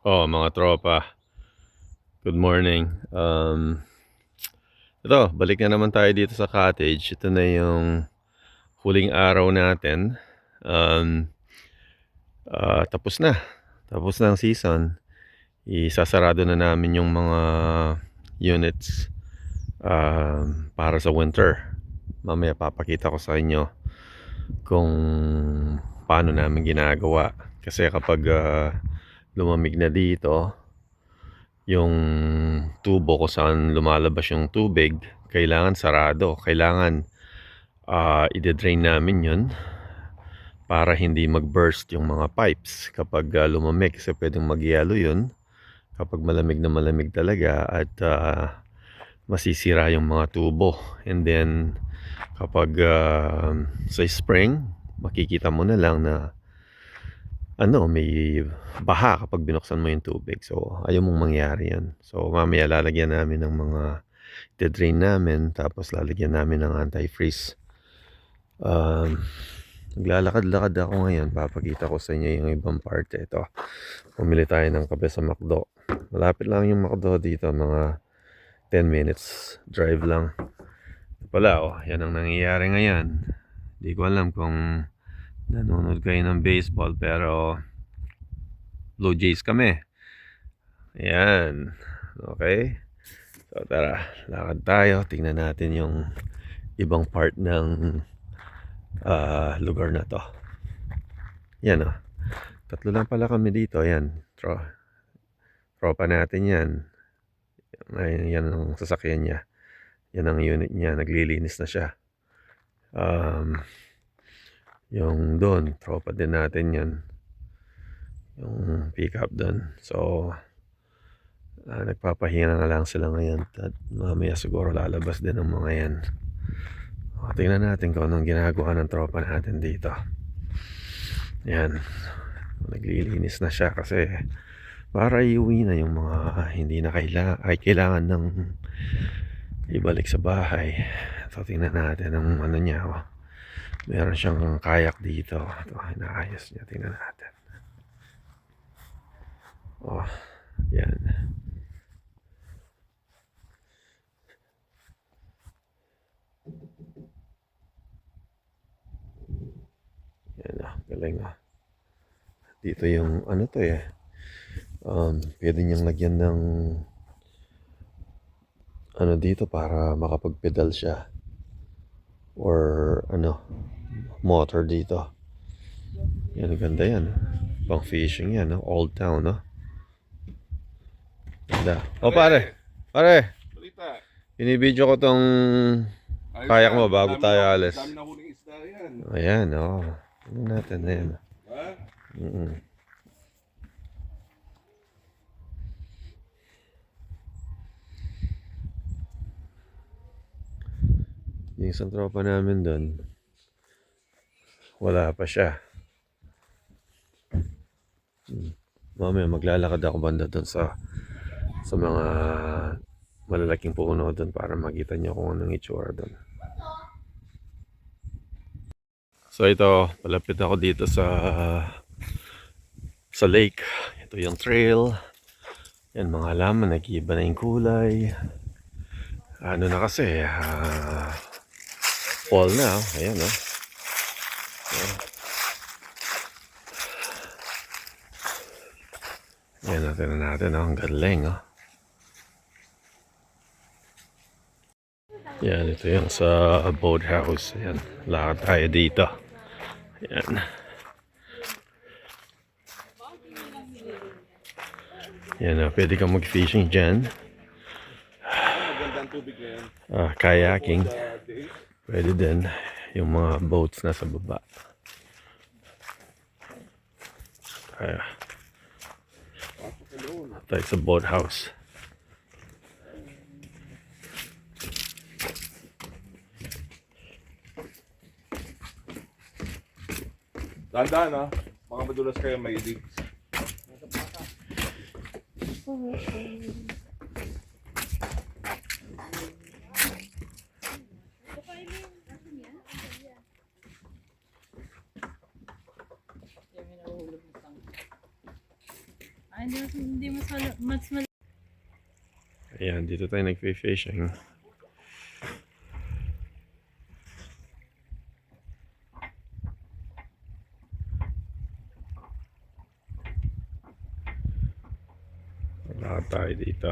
Oh, mga tropa. Good morning. Um, ito, balik na naman tayo dito sa cottage. Ito na yung huling araw natin. Um, ah, tapos na. Tapos na ang season. Isasarado na namin yung mga units um, para sa winter. Mamaya papakita ko sa inyo kung paano namin ginagawa. Kasi kapag ah, lumamig na dito, yung tubo kung saan lumalabas yung tubig, kailangan sarado. Kailangan ah i-drain namin yun para hindi mag-burst yung mga pipes kapag ah, lumamig. Kasi pwedeng mag-yellow yun kapag malamig na malamig talaga at ah, masisira yung mga tubo. And then kapag ah, sa spring, makikita mo na lang na ano, may baha kapag binuksan mo yung tubig. So, ayaw mong mangyari yan. So, mamaya lalagyan namin ng mga drain namin, tapos lalagyan namin ng antifreeze. Um, naglalakad-lakad ako ngayon. Papakita ko sa inyo yung ibang parte. Ito, pumili tayo ng kape sa McDo. Malapit lang yung McDo dito, mga 10 minutes drive lang. Pala, oh, yan ang nangyayari ngayon. Hindi ko alam kung nanonood kayo ng baseball pero Blue Jays kami. Ayan. Okay. So tara, lakad tayo. Tingnan natin yung ibang part ng ah, lugar na to. Yan oh. Tatlo lang pala kami dito. Ayan. Tro tropa natin yan. Ayan, yan ang sasakyan niya. Yan ang unit niya. Naglilinis na siya. Um, yung doon, tropa din natin yan. Yung pick-up doon. So, ah, nagpapahinga na lang sila ngayon. At mamaya siguro lalabas din ang mga yan. O, tingnan natin kung anong ginagawa ng tropa natin dito. Yan. Naglilinis na siya kasi para iuwi na yung mga hindi na kailangan, ay kailangan ng ibalik sa bahay. So, tingnan natin ang ano niya. Oh. Meron siyang kayak dito. Ito, inaayos niya. Tingnan natin. Oh, yan. Yan ah, galing ah. Dito yung ano to eh. Um, pwede niyang lagyan ng ano dito para makapag-pedal siya or ano motor dito yan ganda yan pang fishing yan no? old town no ganda o pare pare Balita. binibidyo ko tong Kayak yan. mo bago tayo na- alis. Na yan. ayan o ano natin ayan Ha? mm yung isang tropa namin doon wala pa siya. Hmm. mamaya maglalakad ako banda doon sa sa mga malalaking puno doon para makita niyo kung anong itsura doon so ito palapit ako dito sa sa lake. Ito yung trail. Yan mga halaman nag-iiba na yung kulay. Ano na kasi ah, fall na oh. ayan oh Yan natin na natin, oh. ang galing. Oh. Yan, ito yung sa boathouse. Yan, lakad tayo dito. Yan. Yan, oh, pwede kang mag-fishing dyan. Ah, kayaking. Pwede din. Yung mga boats na sa baba. Kaya, tayo sa boathouse. Dahan-dahan ha. Mga madulas kayo may edit. Ay, mas, hindi mas, mal- mas mal- Ayan, dito tayo nag-fishing. Wala tayo dito.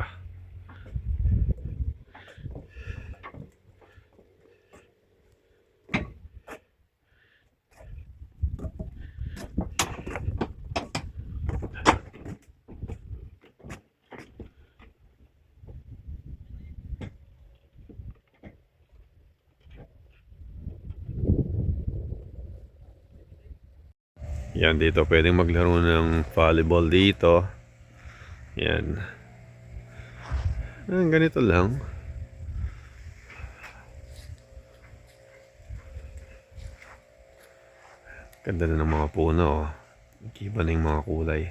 Yan, dito pwedeng maglaro ng volleyball dito. Yan. Ah, ganito lang. Ganda na ng mga puno. oh. Iba na yung mga kulay.